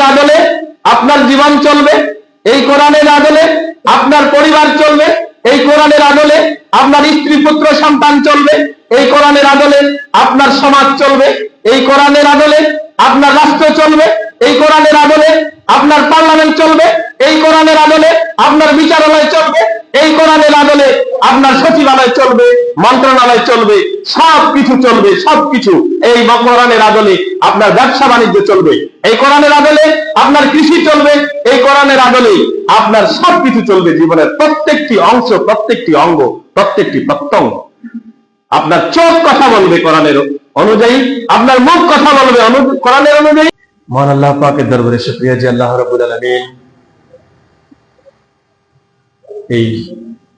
কোরআনের আদলে আপনার জীবন চলবে, এই কোরআনের আদলে আপনার পরিবার চলবে, এই কোরআনের আদলে আপনার স্ত্রী, পুত্র, সন্তান চলবে, এই কোরআনের আদলে আপনার সমাজ চলবে, এই কোরআনের আদলে আপনার রাষ্ট্র চলবে, এই কোরআনের আদলে আপনার পার্লামেন্ট চলবে, এই কোরআনের আদলে আপনার বিচারালয় চলবে, এই কোরআনের আদলে আপনার সচিবালয় চলবে, মন্ত্রণালয় চলবে, সব কিছু চলবে, সব কিছু। এই কোরআনের আদলে আপনার ব্যবসা বাণিজ্য চলবে, এই কোরআনের আদলে আপনার কৃষি চলবে, এই কোরআনের আদলে আপনার সব কিছু চলবে জীবনের প্রত্যেকটি অংশ, প্রত্যেকটি অঙ্গ, প্রত্যেকটি প্রত্যঙ্গ। আপনার চোখ কথা বলবে কোরআনের অনুযায়ী, আপনার মুখ কথা বলবে কোরআনের অনুযায়ী মহান আল্লাহ পাকের দরবারে শুকরিয়া যে আল্লাহ রাব্বুল আলামিন এই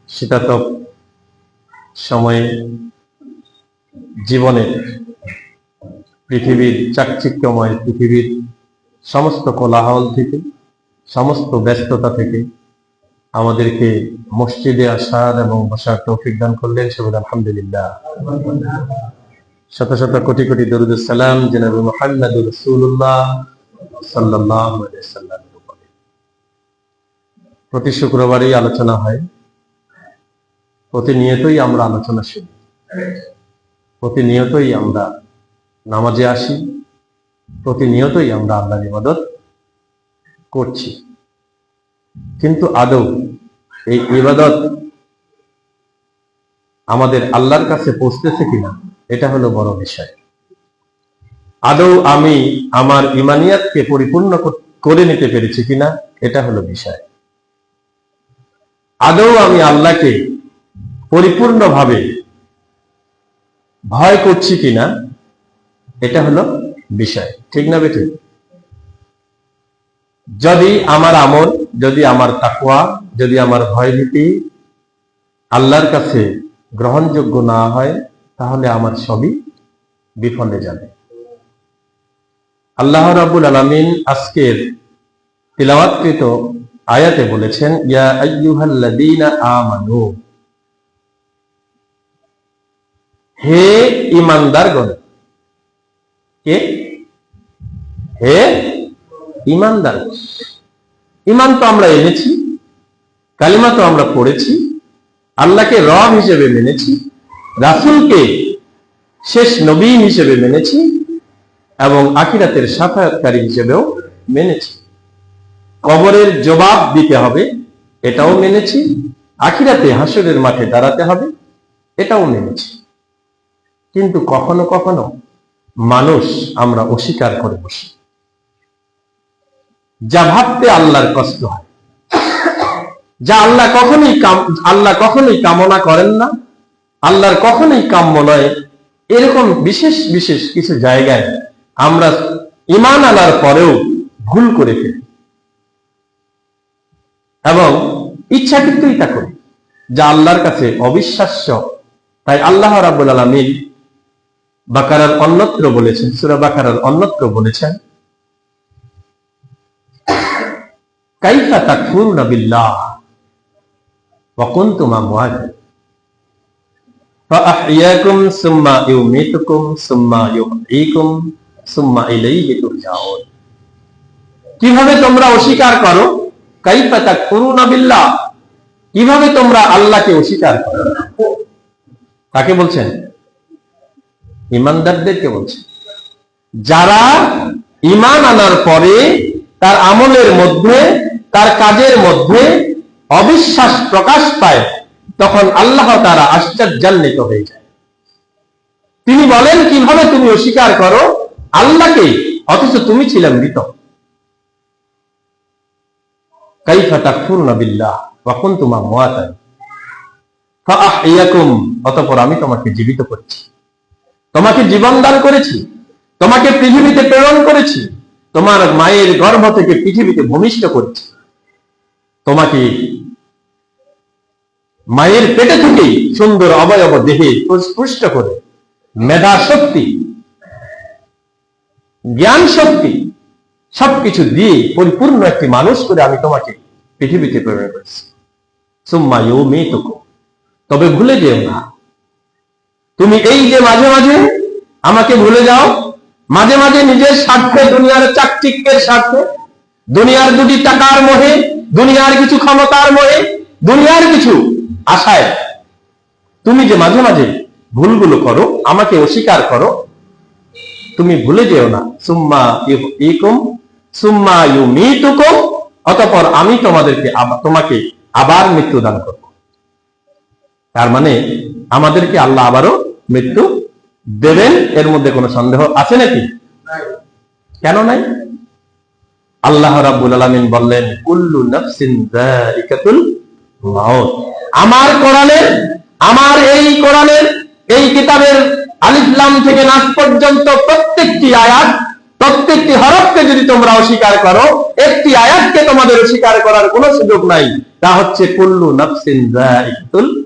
শীতাতপ সময়ে জীবনের পৃথিবীর চাকচিক্যময় পৃথিবীর সমস্ত কোলাহল থেকে, সমস্ত ব্যস্ততা থেকে আমাদেরকে মসজিদে আসার এবং বসার তৌফিক দান করলেন সেবুল আলহামদুলিল্লাহ। শত শত কোটি কোটি দরুদ সালাম জনাব মোহাম্মদ রসুল্লাহ প্রতি শুক্রবারই আলোচনা হয়। প্রতিনিয়তই আমরা আলোচনা শুনি। প্রতিনিয়তই আমরা নামাজে আসি। প্রতিনিয়তই আমরা আল্লাহর ইবাদত করছি। কিন্তু আদৌ এই ইবাদত আমাদের আল্লাহর কাছে পৌঁছতেছে কিনা, এটা হলো বড় বিষয়। আদৌ আমি আমার ইমানিয়াতকে পরিপূর্ণ করে নিতে পেরেছি কিনা, এটা হলো বিষয়। আদৌ আমি আল্লাহকে পরিপূর্ণভাবে ভয় করছি কিনা, এটা হলো বিষয়। ঠিক না বেঠিক যদি আমার আমল, যদি আমার তাকুয়া যদি আমার ভয় ভয়ভীতি আল্লাহর কাছে গ্রহণযোগ্য না হয়, তাহলে আমার সবই বিফলে যাবে। আল্লাহ রাবুল আলামিন আজকের তিলাওয়াতকৃত আয়াতে বলেছেন আমানু, হে ইমানদারগণ কে? হে ইমানদার ইমান তো আমরা এনেছি, কালিমা তো আমরা পড়েছি, আল্লাহকে রব হিসেবে মেনেছি, রাসূলকে শেষ নবী হিসেবে মেনেছি এবং আখিরাতের সাক্ষাৎকারী হিসেবেও মেনেছি। কবরের জবাব দিতে হবে, এটাও মেনেছি। আখিরাতে হাসরের মাঠে দাঁড়াতে হবে, এটাও মেনেছি। কিন্তু কখনো কখনো মানুষ আমরা অস্বীকার করে বসি। যা ভাবতে আল্লাহর কষ্ট হয়। যা আল্লাহ কখনোই আল্লাহ কখনোই কামনা করেন না। আল্লাহর কখনোই কাম্য নয়। এরকম বিশেষ বিশেষ কিছু জায়গায় আমরা ইমান আনার পরেও ভুল করে ফেলি এবং ইচ্ছাকৃতই তা করি যা আল্লাহর কাছে অবিশ্বাস্য তাই আল্লাহ রাবুল আলমিন বাকারার অন্যত্র বলেছেন সুরা বাকারার অন্যত্র বলেছেন কাইফা তাকফুরুনা বিল্লাহ ওয়া কুনতুম আমওয়াতা فأحياكم ثم يميتكم ثم يحييكم কীভাবে তোমরা অস্বীকার করো? কাই কাইফা তাকফুরুনা বিল্লাহ। কীভাবে তোমরা আল্লাহকে অস্বীকার করো? তাকে বলছেন? ইমানদারদেরকে বলছেন। যারা ইমান আনার পরে তার আমলের মধ্যে, তার কাজের মধ্যে অবিশ্বাস প্রকাশ পায়, তখন আল্লাহ তারা আশ্চর্যান্বিত হয়ে যায়। তিনি বলেন, কীভাবে তুমি অস্বীকার করো? আল্লাহকে, অথচ তুমি ছিলে মৃত। কাইফা আমি তোমাকে জীবিত করেছি। তোমাকে জীবন দান করেছি, তোমাকে পৃথিবীতে প্রেরণ করেছি, তোমার মায়ের গর্ভ থেকে পৃথিবীতে ভূমিষ্ঠ করেছি। তোমাকে মায়ের পেটে থেকেই সুন্দর অবয়ব দেহে পুষ্ট করে মেধা শক্তি জ্ঞান শক্তি সবকিছু দিয়ে পরিপূর্ণ একটি মানুষ করে আমি তোমাকে পৃথিবীতে প্রেরণ করেছি। সুম্মা ইউ মেয়ে তবে ভুলে যেও না। তুমি এই যে মাঝে মাঝে আমাকে ভুলে যাও, মাঝে মাঝে নিজের স্বার্থে, দুনিয়ার চাকচিক্যের স্বার্থে, দুনিয়ার দুটি টাকার মোহে, দুনিয়ার কিছু ক্ষমতার মোহে, দুনিয়ার কিছু আশায়, তুমি যে মাঝে মাঝে ভুলগুলো করো, আমাকে অস্বীকার করো তুমি ভুলে যেও না। সুম্মা ইকুম সুম্মা ইউ মিতুকুম অতঃপর আমি তোমাদেরকে তোমাকে আবার মৃত্যু দান করব। তার মানে আমাদেরকে আল্লাহ আবারও মৃত্যু দেবেন এর মধ্যে কোনো সন্দেহ আছে নাকি? কেন নাই? আল্লাহ রাব্বুল আলামিন বললেন কুল্লু নাফসিন যায়িকাতুল মাউত। আমার কোরআনের আমার এই কোরআনের এই কিতাবের আলিফ লাম থেকে নাস পর্যন্ত প্রত্যেকটি আয়াত, প্রত্যেকটি হরফকে যদি তোমরা অস্বীকার করো, একটি আয়াতকে তোমাদের অস্বীকার করার কোনো সুযোগ নাই। তা হচ্ছে কুল্লু নাফসিন যায়িকাতুল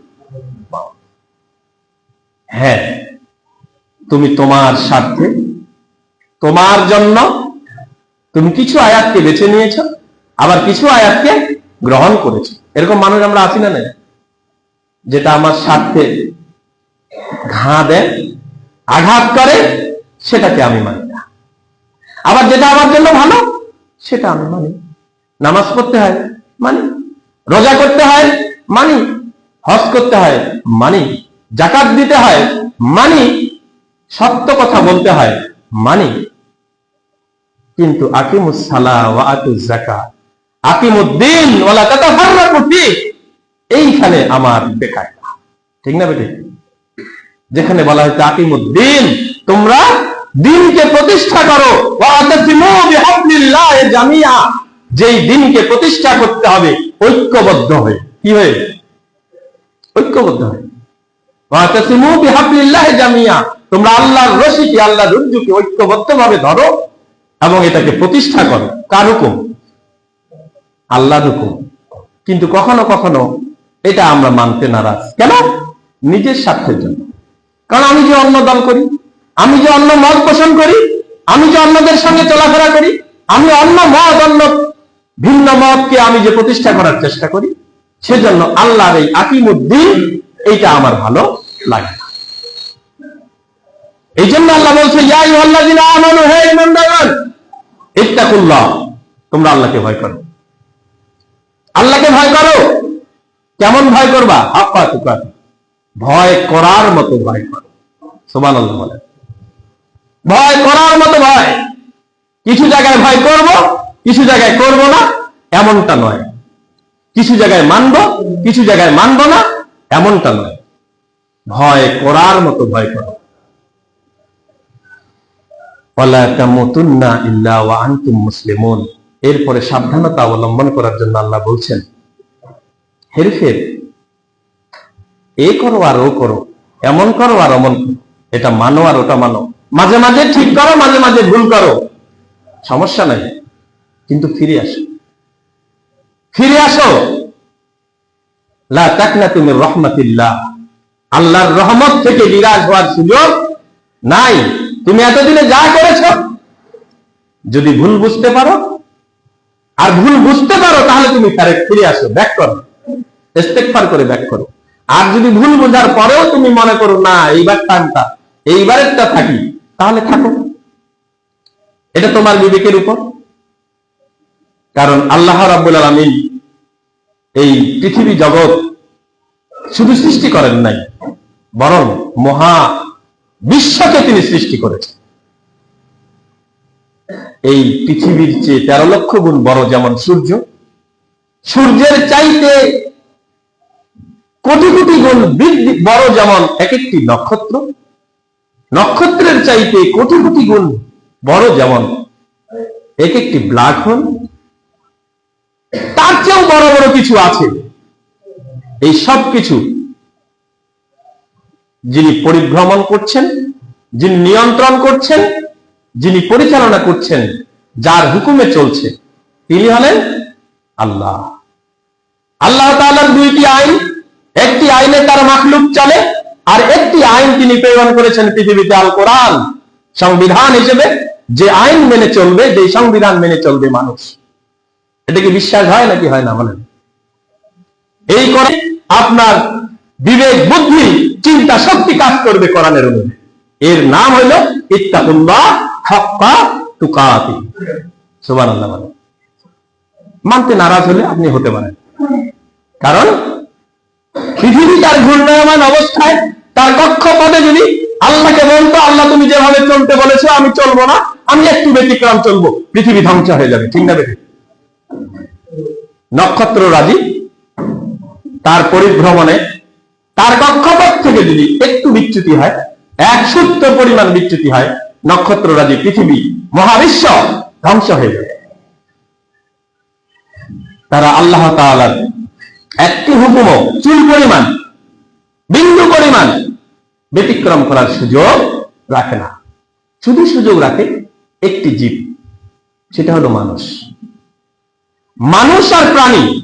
মাউত। হ্যাঁ তুমি তোমার স্বার্থে, তোমার জন্য তুমি কিছু আয়াতকে বেছে নিয়েছ, আবার কিছু আয়াতকে গ্রহণ করেছ। এরকম মানুষ আমরা আছি না? যেটা আমার স্বার্থে ঘা দেয় আঘাত করে, সেটাকে আমি মানি না। আবার যেটা আমার জন্য ভালো, সেটা আমি মানি। নামাজ পড়তে হয়, মানি। রোজা করতে হয়, মানি। হজ করতে হয়, মানি। জাকাত দিতে হয়, মানি। সত্য কথা বলতে হয়, মানি। কিন্তু আকিমুস সালা ওয়া আতুজ যাকাত আকিমুদ্দিন, ওয়ালা তাতাফাররাকু ফি এইখানে আমার বেকার ঠিক না বেটে? যেখানে বলা হয়েছে, আকিমুদ্দিন, তোমরা দিনকে প্রতিষ্ঠা করো। জামিয়া যেই দিনকে প্রতিষ্ঠা করতে হবে, ঐক্যবদ্ধ হয়ে। কি হয়ে? ঐক্যবদ্ধ হয়ে। কিন্তু কখনো কখনো এটা আমরা মানতে নারাজ। কেন? নিজের স্বার্থের জন্য। কারণ আমি যে অন্য দল করি, আমি যে অন্য মত পোষণ করি, আমি যে অন্যদের সঙ্গে চলাফেরা করি, আমি অন্য মত অন্য ভিন্ন মতকে আমি যে প্রতিষ্ঠা করার চেষ্টা করি, সেজন্য আল্লাহর এই আকিমুদ্দিন, এইটা আমার ভালো লাগে না। এই জন্য আল্লাহ বলছে তোমরা আল্লাহকে ভয় করো। আল্লাহকে ভয় করো। কেমন ভয় করবা? হাক্কা তুকাতি। ভয় করার মতো ভয় করো। সুবহানাল্লাহ বলেন। ভয় করার মতো ভয়। কিছু জায়গায় ভয় করব, কিছু জায়গায় করব না, এমনটা নয়। কিছু জায়গায় মানব, কিছু জায়গায় মানব না, এমনটা নয়। ভয় করার মতো ভয় করো। এরপরে সাবধানতা অবলম্বন করার জন্য আল্লাহ বলছেন, হেরফের এ করো আর ও করো, এমন করো আর অমন করো। এটা মানো আর ওটা মানো। মাঝে মাঝে ঠিক করো, মাঝে মাঝে ভুল করো। সমস্যা নাই। কিন্তু ফিরে আসো। ফিরে আসো। লা তুমি রহমাতিল্লাহ। আল্লাহর রহমত থেকে বিরাজ হওয়ার সুযোগ নাই। তুমি এতদিনে যা করেছ, যদি ভুল বুঝতে পারো, আর ভুল বুঝতে পারো, তাহলে তুমি ফেরে- ফিরে আসো, ব্যাক করো। করে ব্যাক করো। আর যদি ভুল বোঝার পরেও তুমি মনে করো, না, এইবার টানটা এইবারেরটা থাকি, তাহলে থাকো। এটা তোমার বিবেকের উপর। কারণ আল্লাহ রাব্বুল আলামিন এই পৃথিবী জগৎ শুধু সৃষ্টি করেন নাই, বরং মহা বিশ্বকে তিনি সৃষ্টি করেছেন। এই পৃথিবীর চেয়ে তেরো লক্ষ গুণ বড় যেমন সূর্য, সূর্যের চাইতে কোটি কোটি গুণ বৃদ্ধি, বড় যেমন এক একটি নক্ষত্র, নক্ষত্রের চাইতে কোটি কোটি গুণ বড় যেমন এক একটি ব্ল্যাক হোল, তার চেয়েও বড় বড় কিছু আছে। এই সব কিছু যিনি পরিভ্রমণ করছেন, যিনি নিয়ন্ত্রণ করছেন, যিনি পরিচালনা করছেন, যার হুকুমে চলছে, তিনি হলেন আল্লাহ। আল্লাহ তাআলার দুইটি আইন একটি আইনে তার মাখলুক চলে, আর একটি আইন তিনি প্রেরণ করেছেন পৃথিবীতে আল কোরআন। সংবিধান হিসেবে যে আইন মেনে চলবে যে সংবিধান মেনে চলবে মানুষ। এটা কি বিশ্বাস হয় নাকি হয় না বলেন? এই করে আপনার বিবেক, বুদ্ধি, চিন্তা শক্তি কাজ করবে কোরআনের অনুযায়ী এর নাম হইল ইত্তাকুল্লাহ মানতে নারাজ হলে আপনি হতে পারেন। কারণ পৃথিবী তার ঘূর্ণায়মান অবস্থায়, তার কক্ষপথে যদি আল্লাহকে বলতো, আল্লাহ, তুমি যেভাবে চলতে বলেছ, আমি চলবো না, আমি একটু ব্যতিক্রম চলবো, পৃথিবী ধ্বংস হয়ে যাবে। ঠিক না নক্ষত্র রাজি, তার পরিভ্রমণে, তার কক্ষপথ থেকে যদি একটু বিচ্যুতি হয়, এক সূত্র পরিমাণ বিচ্যুতি হয়, নক্ষত্র রাজি, পৃথিবী, মহাবিশ্ব ধ্বংস হয়ে যাবে। তারা আল্লাহ তাআলার একটি হুকুমও চুল পরিমাণ, বিন্দু পরিমাণ ব্যতিক্রম করার সুযোগ রাখে না। শুধু সুযোগ রাখে একটি জীব, সেটা হলো মানুষ। মানুষ আর প্রাণী,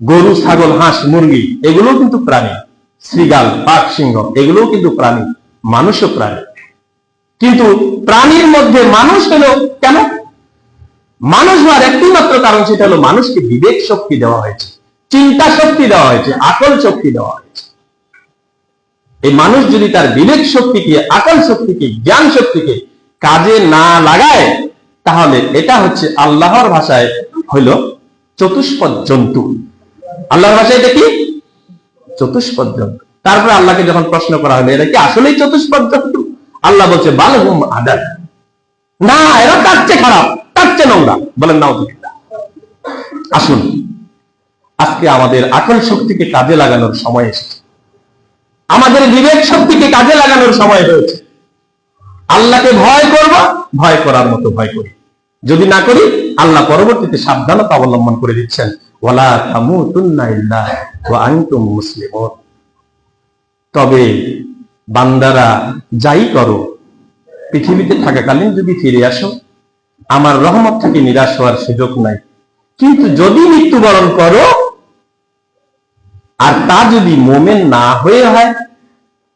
গরু, ছাগল, হাঁস, মুরগি এগুলো কিন্তু প্রাণী। শ্রীগাল বাঘ সিংহ, এগুলোও কিন্তু প্রাণী, মানুষও প্রাণী। কিন্তু প্রাণীর মধ্যে মানুষ হলো কেন? মানুষ হওয়ার একটি মাত্র কারণ সেটা হলো মানুষকে বিবেক শক্তি দেওয়া হয়েছে, চিন্তা শক্তি দেওয়া হয়েছে, আকল শক্তি দেওয়া হয়েছে। এই মানুষ যদি তার বিবেক শক্তিকে, আকল শক্তিকে, জ্ঞান শক্তিকে কাজে না লাগায়, তাহলে এটা হচ্ছে আল্লাহর ভাষায় হইল চতুষ্পদ জন্তু। আল্লাহর ভাষায় এটা কি? চতুষ্পদ জন্তু। তারপরে আল্লাহকে যখন প্রশ্ন করা হলো, এটা কি আসলেই চতুষ্পদ জন্তু? আল্লাহ বলছে, বালহুম আদার না, এরা তার চেয়ে খারাপ? তার চেয়ে নোংরা। বলেন নাও আসুন। আজকে আমাদের আকল শক্তিকে কাজে লাগানোর সময় এসেছে। আমাদের বিবেক শক্তিকে কাজে লাগানোর সময় হয়েছে। আল্লাহকে ভয় করব, ভয় করার মতো ভয় করি। যদি না করি, আল্লাহ পরবর্তীতে সাবধানতা অবলম্বন করে দিচ্ছেন। ওয়ালা তবে বান্দারা যাই করো, পৃথিবীতে থাকাকালীন যদি ফিরে আসো আমার রহমত থেকে নিরাশ হওয়ার সুযোগ নাই। কিন্তু যদি মৃত্যুবরণ করো, আর তা যদি মোমেন না হয়ে হয়,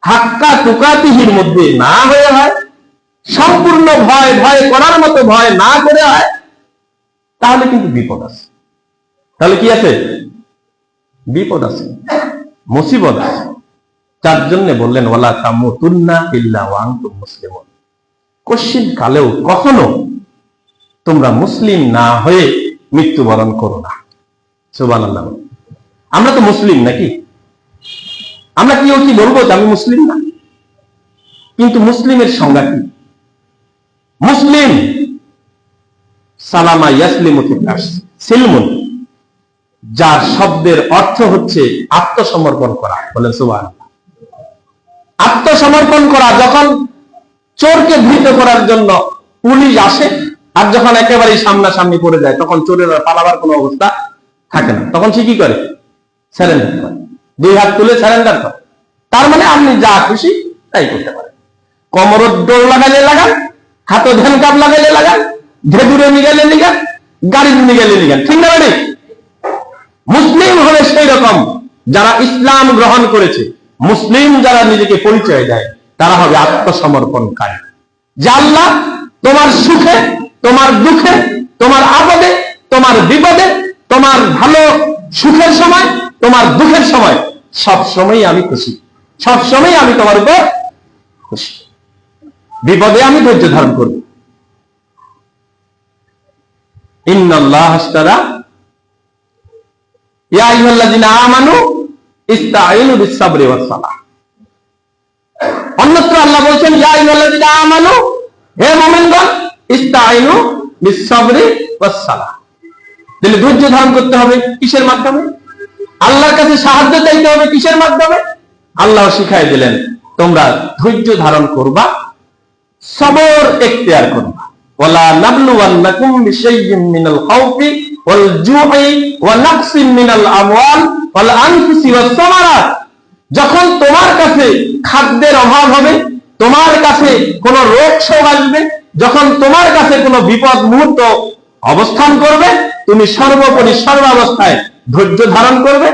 হাক্কা তুকাতিহির মধ্যে না হয়ে হয়, সম্পূর্ণ ভয় ভয় করার মতো ভয় না করে হয়, তাহলে কিন্তু বিপদ আছে। তাহলে কি আছে? বিপদ আছে। মুসিবত আছে। তার জন্য বললেন ওলা তামুতুন্না ইল্লা ওয়ান্তুম মুসলিমুন। কশিন কালেও কখনো তোমরা মুসলিম না হয়ে মৃত্যুবরণ করো না। সুবহানাল্লাহ। আমরা তো মুসলিম নাকি? আমরা কেউ কি বলব যে আমি মুসলিম না? কিন্তু মুসলিমের সংজ্ঞা কি? মুসলিম। সালামা সিলমুন। যার শব্দের অর্থ হচ্ছে আত্মসমর্পণ করা। বলেন সুবাহ আত্মসমর্পণ করা যখন চোরকে ধৃত করার জন্য পুলিশ আসে আর যখন একেবারে সামনাসামনি পড়ে যায়, তখন চোরের আর পালাবার কোনো অবস্থা থাকে না। তখন সে কি করে? স্যারেন্ডার করে। দুই হাত তুলে স্যারেন্ডার করে। তার মানে আপনি যা খুশি তাই করতে পারেন। কোমরের ডোর লাগালে লাগান হাতে ধ্যান কাপ লাগাইলে লাগান, ধেদুরে নিগালে নিগান গাড়ির নিগালে নিগান ঠিক না মানে মুসলিম হলে সেই রকম যারা ইসলাম গ্রহণ করেছে, মুসলিম যারা নিজেকে পরিচয় দেয়, তারা হবে আত্মসমর্পণকারী। আল্লাহ তোমার সুখে তোমার দুঃখে, তোমার আপদে, তোমার বিপদে, তোমার ভালো সুখের সময়, তোমার দুঃখের সময়, সব সময় আমি খুশি। সব সময় আমি তোমার উপর খুশি। বিপদে আমি ধৈর্য ধারণ করব। অন্যত্র আল্লাহ বলছেন বিস-সাবরি ওয়াস-সালাহ। তাহলে ধৈর্য ধারণ করতে হবে কিসের মাধ্যমে? আল্লাহর কাছে সাহায্য চাইতে হবে কিসের মাধ্যমে? আল্লাহ শিখাই দিলেন, তোমরা ধৈর্য ধারণ করবা, সবর এখতিয়ার করবা। ওয়ালা নাবলুওয়ান্নাকুম মিনাল খাউফি ওয়াল ওয়া মিনাল আমওয়াল ওয়াল আনফুসি ওয়াস সামারাত। যখন তোমার কাছে খাদ্যের অভাব হবে, তোমার কাছে কোন রোগ শোক আসবে যখন তোমার কাছে কোনো বিপদ মুহূর্ত অবস্থান করবে, তুমি সর্বোপরি সর্বাবস্থায় ধৈর্য ধারণ করবে।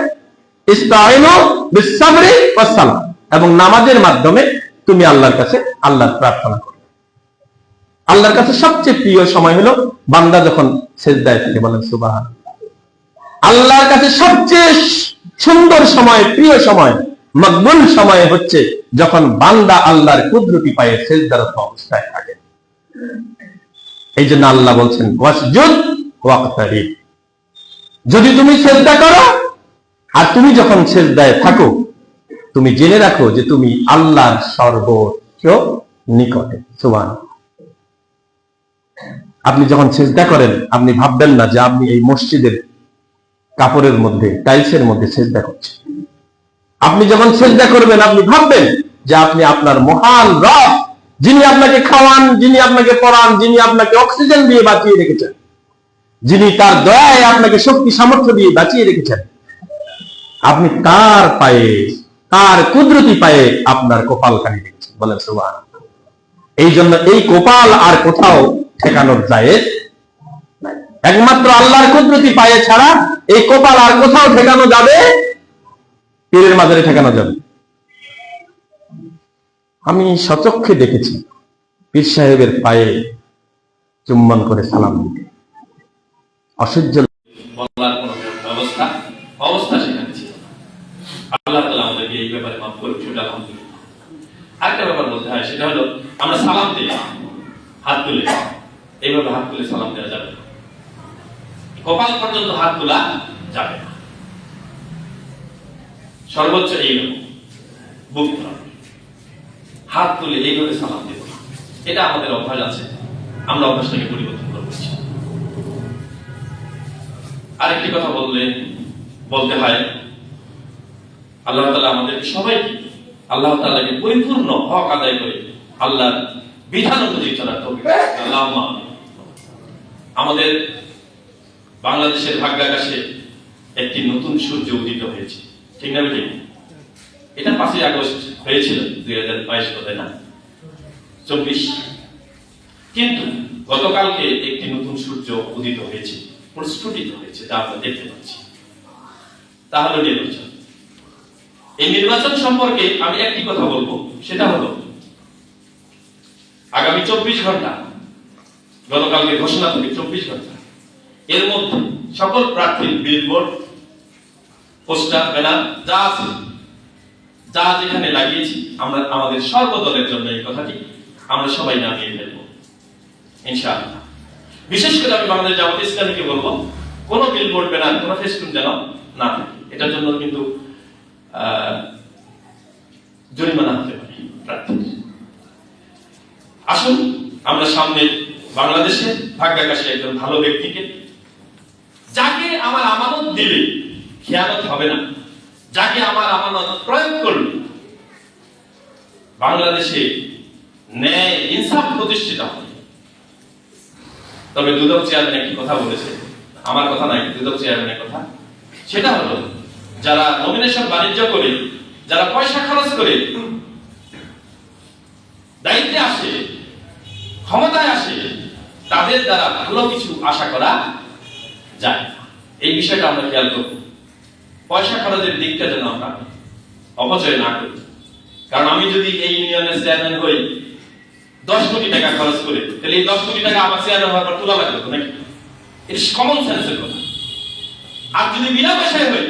এবং নামাজের মাধ্যমে তুমি আল্লাহর কাছে আল্লাহর প্রার্থনা করবে। আল্লাহর কাছে সবচেয়ে প্রিয় সময় হলো বান্দা যখন সেজদায় থেকে, বলেন সুবাহান আল্লাহর কাছে সবচেয়ে সুন্দর সময়, প্রিয় সময়, মকবুল সময় হচ্ছে যখন বান্দা আল্লাহর কুদরতি পায়ে সেজদারত অবস্থায় এই জন্য আল্লাহ বলছেন যদি তুমি সেজদা করো, আর তুমি যখন সেজদায় থাকো, তুমি জেনে রাখো যে তুমি আল্লাহর সর্বোচ্চ নিকটে সুবান আপনি যখন সেজদা করেন, আপনি ভাববেন না যে আপনি এই মসজিদের কাপড়ের মধ্যে, টাইলসের মধ্যে সেজদা করছেন। আপনি যখন সেজদা করবেন, আপনি ভাববেন যে আপনি আপনার মহান রব যিনি আপনাকে খাওয়ান, যিনি আপনাকে পড়ান, যিনি আপনাকে অক্সিজেন দিয়ে বাঁচিয়ে রেখেছেন, যিনি তার দয়ায় আপনাকে শক্তি, সামর্থ্য দিয়ে বাঁচিয়ে রেখেছেন, আপনি তার পায়ে তার কুদরতি পায়ে আপনার কপালখানি রেখেছেন বলেন সুবান এই জন্য এই কপাল আর কোথাও ঠেকানোর যায় একমাত্র আল্লাহর কুদরতি পায়ে ছাড়া এই কপাল আর কোথাও ঠেকানো যাবে? পীরের মাজারে ঠেকানো যাবে। আমি সচক্ষে দেখেছি। পীর সাহেবের পায়ে চুম্বন করে সালাম দিতে। অসহ্য ব্যবস্থা অবস্থা এই ব্যাপারে আরেকটা ব্যাপার হয়, সেটা হলো আমরা হাত তুলে। এইভাবে হাত তুলে। কপাল পর্যন্ত হাত তোলা যাবে না। সর্বোচ্চ বুক। হাত তুলে এইভাবে সালাম দেব। এটা আমাদের অভ্যাস আছে। আমরা অভ্যাসটাকে পরিবর্তন করছি আরেকটি কথা বললে, বলতে হয়, আল্লাহ তালা আমাদের সবাইকে, আল্লাহ তালাকে পরিপূর্ণ হক আদায় করে আল্লাহর বিধান অনুযায়ী চলার আমিন। আমাদের বাংলাদেশের ভাগ্যাকাশে একটি নতুন সূর্য উদিত হয়েছে। ঠিক না বুঝি এটা পাঁচই আগস্ট হয়েছিল, দুই হাজার বাইশ বোধহয় না, চব্বিশ। কিন্তু গতকালকে একটি নতুন সূর্য উদিত হয়েছে, প্রস্ফুটিত হয়েছে যা আমরা দেখতে পাচ্ছি। তা হলো নির্বাচন। এই নির্বাচন সম্পর্কে আমি একটি কথা বলব, সেটা হলো, আগামী চব্বিশ ঘণ্টা, গতকালকে ঘোষণা থেকে চব্বিশ ঘণ্টা, এর মধ্যে সকল প্রার্থীর বিলবোর্ড পোস্টার ব্যানার যা আছে যা যেখানে লাগিয়েছি, আমরা আমাদের সর্বদলের জন্য এই কথাটি আমরা সবাই নামিয়ে ফেলব। বিশেষ করে আমি বাংলাদেশ জামাত ইসলামীকে বলব, কোন বিলবোর্ড ব্যানার কোন ফেস্টুন যেন না এটার জন্য কিন্তু জরিমানা হতে পারে আসুন, আমরা সামনে বাংলাদেশে ভাগ্যাকাশে একজন ভালো ব্যক্তিকে, যাকে আমার আমানত দিলে খেয়ালত হবে না। যাকে আমার আমানত প্রয়োগ করলে বাংলাদেশে ন্যায় ইনসাফ প্রতিষ্ঠিত তবে দুদক চেয়ারম্যান একটি কথা বলেছে, আমার কথা নাই দুদক চেয়ারম্যানের কথা। সেটা হলো, যারা নমিনেশন বাণিজ্য করে, যারা পয়সা খরচ করে, দায়িত্বে আসে, ক্ষমতায় আসে, তাদের দ্বারা ভালো কিছু আশা করা যায় এই বিষয়টা আমরা খেয়াল করব। পয়সা খরচের দিকটা যেন আমরা অপচয় না করি। কারণ আমি যদি এই ইউনিয়নের চেয়ারম্যান হই, দশ কোটি টাকা খরচ করে, তাহলে এই দশ কোটি টাকা আমার চেয়ারম্যান হওয়ার পর তোলা লাগবে নাকি? এটা কমন সেন্সের কথা। আর যদি বিনা পয়সায় হই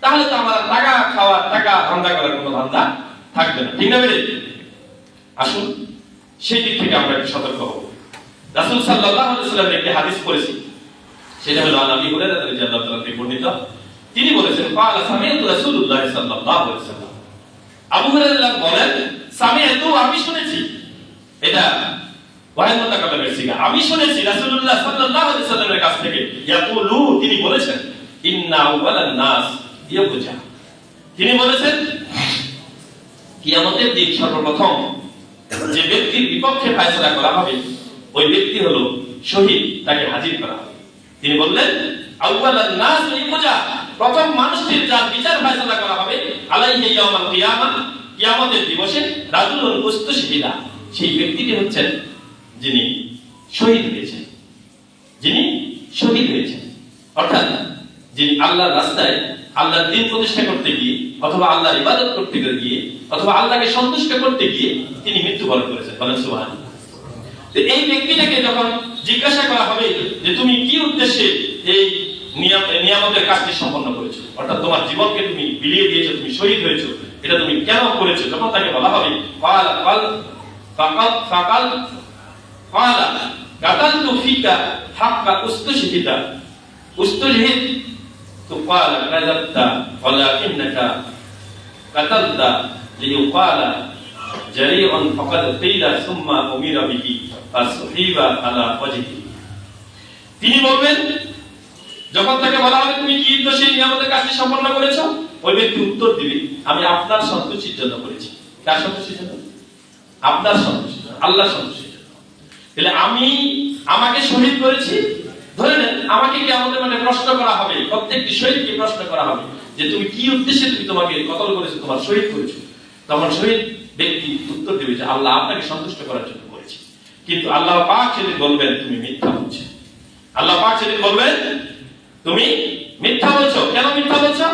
তাহলে তো আমার টাকা খাওয়া টাকা ধান্দা করার কোনো ধান্দা থাকবে না। ঠিক না বেড়ে? আসুন, সেই দিক থেকে আমরা একটু সতর্ক হব। রাসূল সাল্লাল্লাহু আলাইহি একটি হাদিস পড়েছি। সেটা হলো আবি হুরায়রা রাদিয়াল্লাহু তাআলা থেকে বর্ণিত তিনি বলেছেন ক্বালা সামিআতু রাসূলুল্লাহ সাল্লাল্লাহু আলাইহি ওয়াসাল্লাম। আবু হুরায়রা বলেন সামিআতু আমি শুনেছি। এটা ওয়াহিদ মুতাকাল্লিমের সিগা। আমি শুনেছি রাসূলুল্লাহ সাল্লাল্লাহু আলাইহি ওয়াসাল্লামের কাছ থেকে ইয়াকুলু, তিনি বলেছেন, ইন্না আউওয়ালান নাস ইয়াবুজা। তিনি বলেছেন, কিয়ামতের দিন সর্বপ্রথম যে ব্যক্তির বিপক্ষে ফয়সালা করা হবে, ওই ব্যক্তি হলো শহীদ, তাকে হাজির করা হবে। তিনি বললেন আউয়ালান নাস ইউজা প্রথম মানুষটির যার বিচার ফয়সালা করা হবে, আলাইহি ইয়াউমাল কিয়ামা, কিয়ামতের দিবসে রাজুলুন উস্তুশহিদা। সেই ব্যক্তিটি হচ্ছেন যিনি শহীদ হয়েছেন। যিনি শহীদ হয়েছেন। অর্থাৎ যিনি আল্লাহর রাস্তায় আল্লাহর দিন প্রতিষ্ঠা করতে গিয়ে, অথবা আল্লাহর ইবাদত করতে গিয়ে, অথবা আল্লাহকে সন্তুষ্ট করতে গিয়ে তিনি মৃত্যুবরণ করেছেন। বলেন সুবহানাল্লাহ। তো এই ব্যক্তিটাকে যখন জিজ্ঞাসা করা হবে যে তুমি কি উদ্দেশ্যে এই নিয়ামতের কাজটি সম্পন্ন করেছ। অর্থাৎ তোমার জীবনকে তুমি বিলিয়ে দিয়েছ, তুমি শহীদ হয়েছো। এটা তুমি কেন করেছ? যখন তাকে বলা হবে, ফাল ফাল ফাকাল ফাকাল ফালা গাতাল তু ফিকা হাক্কা উস্তুশহিদা উস্তুশহিদ তু ফালা কাযাবতা ওয়ালাকিন্নাকা কাতালতা লিইউকালা জারি'un ফাকাদ কিলা সুম্মা উমিরা বিহি ফাসহিবা আলা ওয়াজহি তিনি বলবেন যখন তাকে বলা হবে, তুমি কি দোষী? নিয়ামতের কাজটি সম্পন্ন করেছ? ওই ব্যক্তি উত্তর দিবে, আমি আপনার সন্তুষ্টির জন্য করেছি। কার সন্তুষ্টির জন্য? আপনার সন্তুষ্টির জন্য আল্লাহ সন্তুষ্টির জন্য। তাহলে আমি আমাকে শহীদ করেছি? ধরে নেন, আমাকে কি আমাদের মানে প্রশ্ন করা হবে, প্রত্যেকটি শহীদকে প্রশ্ন করা হবে যে, তুমি কি উদ্দেশ্যে তুমি তোমাকে কতল করেছ, তোমার শহীদ করেছ? তখন শহীদ ব্যক্তি উত্তর দেবে যে, আল্লাহ আপনাকে সন্তুষ্ট করার জন্য করেছি। কিন্তু আল্লাহ পাক সেদিন বলবেন, তুমি মিথ্যা বলছো। আল্লাহ পাক সেদিন বলবেন তুমি মিথ্যা বলছো? কেন মিথ্যা বলছো?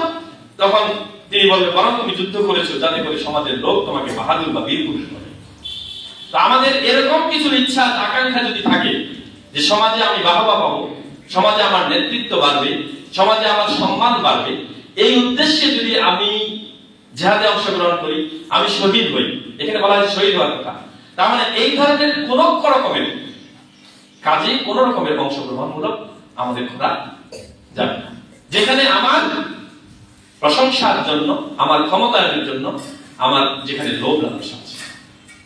তখন তিনি বলবেন বরং তুমি যুদ্ধ করেছ যাতে করে সমাজের লোক তোমাকে বাহাদুর বা বীর পুরুষ বলে তো আমাদের এরকম কিছু ইচ্ছা, আকাঙ্ক্ষা যদি থাকে, যে সমাজে আমি বাহবা পাবো, সমাজে আমার নেতৃত্ব বাড়বে, সমাজে আমার সম্মান বাড়বে, এই উদ্দেশ্যে যদি আমি জেহাদে অংশগ্রহণ করি, আমি শহীদ হই। এখানে বলা হয়েছে শহীদ হওয়ার কথা। তার মানে এই ধরনের কোন রকমের কাজে কোন রকমের অংশগ্রহণমূলক আমাদের করা যাবে। না যেখানে আমার প্রশংসার জন্য, আমার ক্ষমতায়নের জন্য, আমার যেখানে লোভ লালসা আছে।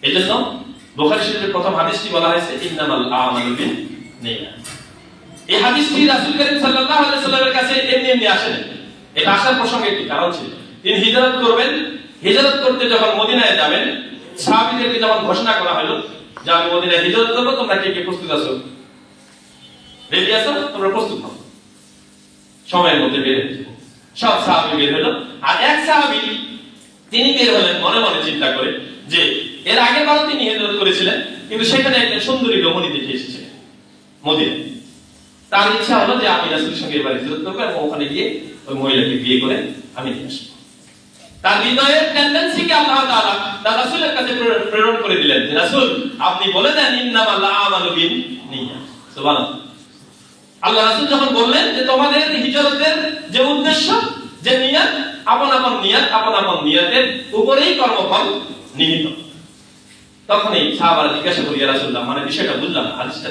এই জন্য বোখারি শরীফের প্রথম হাদিসটি বলা হয়েছে, ইন্নামাল এই হাদিসটি করিম সাল্লাল্লাহু আলাইহি সাল্লামের কাছে এমনি এমনি আসেনি এটা আসার প্রসঙ্গে একটি কারণ ছিল। তিনি হিজরত করবেন। হিজরত করতে যখন মদিনায় যাবেন, সাহাবীদেরকে যখন ঘোষণা করা হলো যে, আমি মদিনায় হিজরত করব, তোমরা কে কে প্রস্তুত আছো? রেডি আছো? তোমরা প্রস্তুত হও। সময়ের মধ্যে বের। সব সাহাবী বের হলো। আর এক সাহাবী, তিনি বের হলেন মনে মনে চিন্তা করে যে এর আগের বারও তিনি হিজরত করেছিলেন, কিন্তু সেখানে একটা সুন্দরী রমণী দেখে এসেছিলেন মদিনায় তার ইচ্ছা হলো যে আমি রাসূলের সঙ্গে এবার হিজরত করব এবং ওখানে গিয়ে ওই মহিলাকে বিয়ে করে আমি নিয়ে আসব। তার হৃদয়ের টেন্ডেন্সিকে আল্লাহ তাআলা তার রাসূলের কাছে প্রেরণ- করে দিলেন যে, রাসূল, আপনি বলে দেন, ইন্নামাল আমালু বিন সুবহানাল্লাহ। আল্লাহ রাসূল যখন বললেন যে তোমাদের হিজরতের যে উদ্দেশ্য, যে নিয়াত, আপন আপন নিয়াত, আপন আপন নিয়াতের উপরেই কর্মফল নিহিত। তখনই জিজ্ঞাসা করি রাসূলুল্লাহ মানে বিষয়টা বুঝলাম হাদিসটা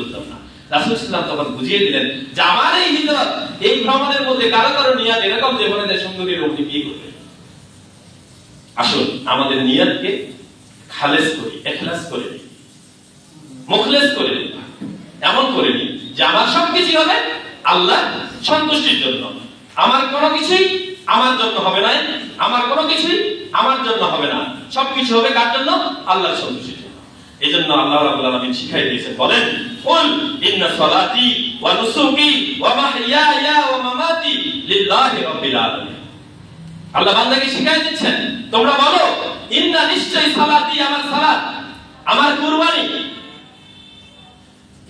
বুঝলাম না। রাসূল সাল্লাল্লাহু তখন বুঝিয়ে দিলেন যে আমার এই হিজরত, এই ভ্রমণের মধ্যে কারও কারও নিয়াত এরকম যে যে সুন্দরী বিয়ে করবে। আসুন, আমাদের নিয়াতকে খালেস করি, এখলাস করে নিই, মুখলেস করে নিই, এমন করে নিই আমার সবকিছু হবে আল্লাহ সন্তুষ্টির জন্য। আমার কোনো কিছুই আমার জন্য হবে না আমার কোনো কিছুই আমার জন্য হবে না। সবকিছু হবে কার জন্য? আল্লাহর সন্তুষ্টির জন্য। এই জন্য আল্লাহ রাব্বুল আলামিন শিখাই দিয়েছেন, বলেন ওয়া নুসুকি ওয়া মাহইয়ায়া ওয়া মামাতি লিল্লাহি রাব্বিল আলামিন। আল্লাহ বান্দাকে শিখাই দিচ্ছেন, তোমরা বলো, ইন্না নিশ্চয় সালাতি আমার সালাত, আমার কুরবানি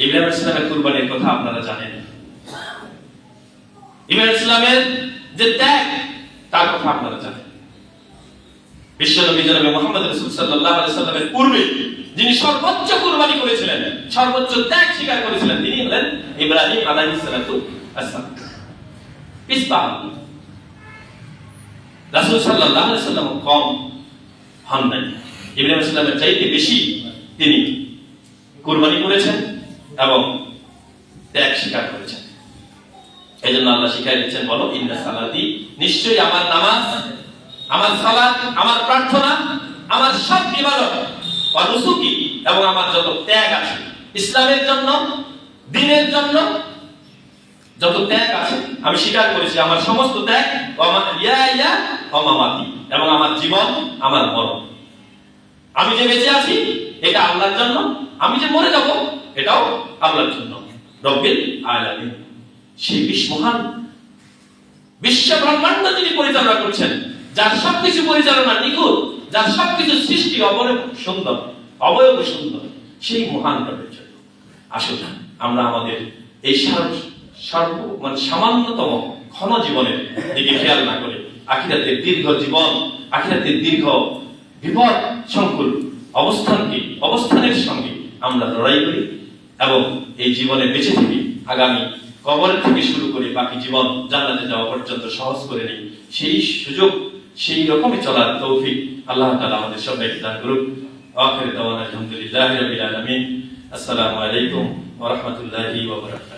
ইব্রাহিম ইসলামের কুরবানির কথা আপনারা জানেন। ইব্রাহিম ইসলামের যে ত্যাগ, তার কথা আপনারা জানেন। বিশ্বনবী জনাবে মোহাম্মদ রাসূল আলাইহি সাল্লামের পূর্বে যিনি সর্বোচ্চ কুরবানি করেছিলেন, সর্বোচ্চ ত্যাগ স্বীকার করেছিলেন, তিনি হলেন ইব্রাহিম আলাইহিস সালাতু আসসালাম ইসলাম রাসূল আলাইহি সাল্লাম কম হন নাই। ইব্রাহিম ইসলামের চাইতে বেশি তিনি কুরবানি করেছেন। এবং ত্যাগ স্বীকার করেছেন। এই জন্য আল্লাহ শিখাই দিচ্ছেন, বলো, ইন্না সালাতি নিশ্চয়ই আমার নামাজ, আমার সালাত, আমার প্রার্থনা, আমার সব ইবাদত বা নুসুকি এবং আমার যত ত্যাগ আছে, ইসলামের জন্য, দিনের জন্য যত ত্যাগ আছে, আমি স্বীকার করেছি, আমার সমস্ত ত্যাগ ওমা ইয়া ইয়া অমামাতি এবং আমার জীবন, আমার মরণ। আমি যে বেঁচে আছি, এটা আল্লাহর জন্য, আমি যে মরে যাব এটাও আল্লাহর জন্য। রব্বিল আলামিন। সেই বিশ্ব মহান, বিশ্ব ব্রহ্মাণ্ড যিনি পরিচালনা করছেন, যার সবকিছু পরিচালনা নিখুঁত, যার সবকিছু সৃষ্টি অবয়ব সুন্দর অবয়ব সুন্দর, সেই মহান রবের জন্য। আসুন, আমরা আমাদের এই সর্ব মানে সামান্যতম ক্ষণ জীবনের দিকে খেয়াল না করে আখিরাতের দীর্ঘ জীবন, আখিরাতের দীর্ঘ বিপদ, সংকুল অবস্থানকে, অবস্থানের সঙ্গে আমরা লড়াই করি। এবং এই জীবনে বেঁচে থেকে, আগামী কবর থেকে শুরু করে বাকি জীবন জান্নাতে যাওয়া পর্যন্ত সহজ করে নিই। সেই সুযোগ, সেই রকমই চলার তৌফিক আল্লাহ তালা আমাদের সবাইকে দান করুক। আখের দাওয়ান আলহামদুলিল্লাহ রবিল আলমিন। আসসালামু আলাইকুম ওরহমতুল্লাহি বারাকাতুহু।